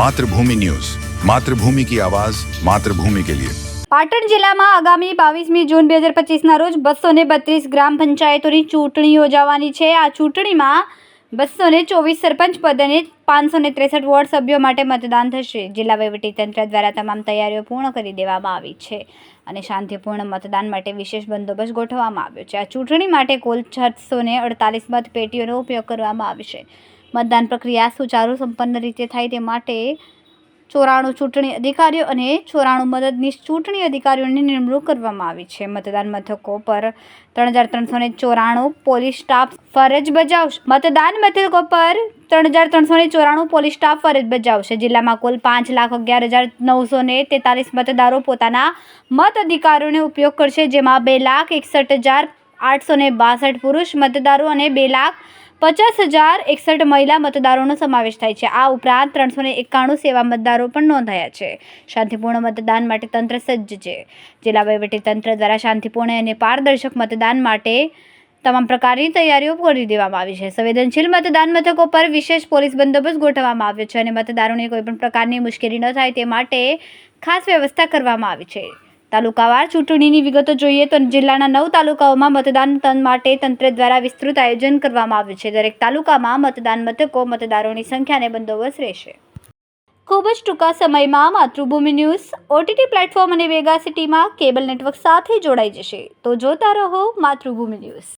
Mathrubhumi news. Mathrubhumi કી આવાજ, માતૃભૂમિ કે લિયે. પાટણ જિલ્લામાં આગામી બાવીસમી જૂન બે હજાર પચીસના રોજ બસો ને બત્રીસ ગ્રામ પંચાયતોની ચૂંટણી યોજાવાની છે. આ ચૂંટણીમાં બસો ને ચોવીસ સરપંચ પદ અને પાંચસો ને ત્રેસઠ વોર્ડ સભ્યો માટે મતદાન થશે. જિલ્લા વહીવટીતંત્ર દ્વારા તમામ તૈયારીઓ પૂર્ણ કરી દેવામાં આવી છે અને શાંતિપૂર્ણ મતદાન માટે વિશેષ બંદોબસ્ત ગોઠવવામાં આવ્યો છે. આ ચૂંટણી માટે કુલ છસો ને અડતાલીસ મત પેટીઓનો ઉપયોગ કરવામાં આવશે. મતદાન પ્રક્રિયા સુચારુ સંપન્ન રીતે થાય તે માટે ચોરાણું ચૂંટણી અધિકારીઓ અને ચોરાણું મદદનીશ ચૂંટણી અધિકારીઓની નિમણૂક કરવામાં આવી છે. મતદાન મથકો પર ત્રણ હજાર ત્રણસો ને ચોરાણું પોલીસ સ્ટાફ ફરજ બજાવશે. મતદાન મથકો પર ત્રણ હજાર ત્રણસો ને ચોરાણું પોલીસ સ્ટાફ ફરજ બજાવશે. જિલ્લામાં કુલ પાંચ લાખ અગિયાર હજાર નવસો ને તેતાલીસ મતદારો પોતાના મત અધિકારોનો ઉપયોગ કરશે, જેમાં બે લાખ એકસઠ હજાર આઠસો ને બાસઠ પુરુષ મતદારો અને બે લાખ પચાસ હજાર એકસઠ મહિલા મતદારોનો સમાવેશ થાય છે. આ ઉપરાંત ત્રણસો એકાણું સેવા મતદારો પણ નોંધાયા છે. શાંતિપૂર્ણ મતદાન માટે તંત્ર સજ્જ છે. જિલ્લા તંત્ર દ્વારા શાંતિપૂર્ણ અને પારદર્શક મતદાન માટે તમામ પ્રકારની તૈયારીઓ કરી દેવામાં આવી છે. સંવેદનશીલ મતદાન મથકો પર વિશેષ પોલીસ બંદોબસ્ત ગોઠવવામાં આવ્યો છે અને મતદારોને કોઈપણ પ્રકારની મુશ્કેલી ન થાય તે માટે ખાસ વ્યવસ્થા કરવામાં આવી છે. તાલુકાવાર ચૂંટણીની વિગતો જોઈએ તો જિલ્લાના નવ તાલુકાઓમાં મતદાન તન માટે તંત્ર દ્વારા વિસ્તૃત આયોજન કરવામાં આવ્યું છે. દરેક તાલુકામાં મતદાન મથકો મતદારોની સંખ્યાને બંદોબસ્ત રહેશે. ખૂબ જ ટૂંકા સમયમાં માતૃભૂમિ ન્યૂઝ, ઓટીટી પ્લેટફોર્મ અને વેગા સિટીમાં કેબલ નેટવર્ક સાથે જોડાઈ જશે. તો જોતા રહો માતૃભૂમિ ન્યૂઝ.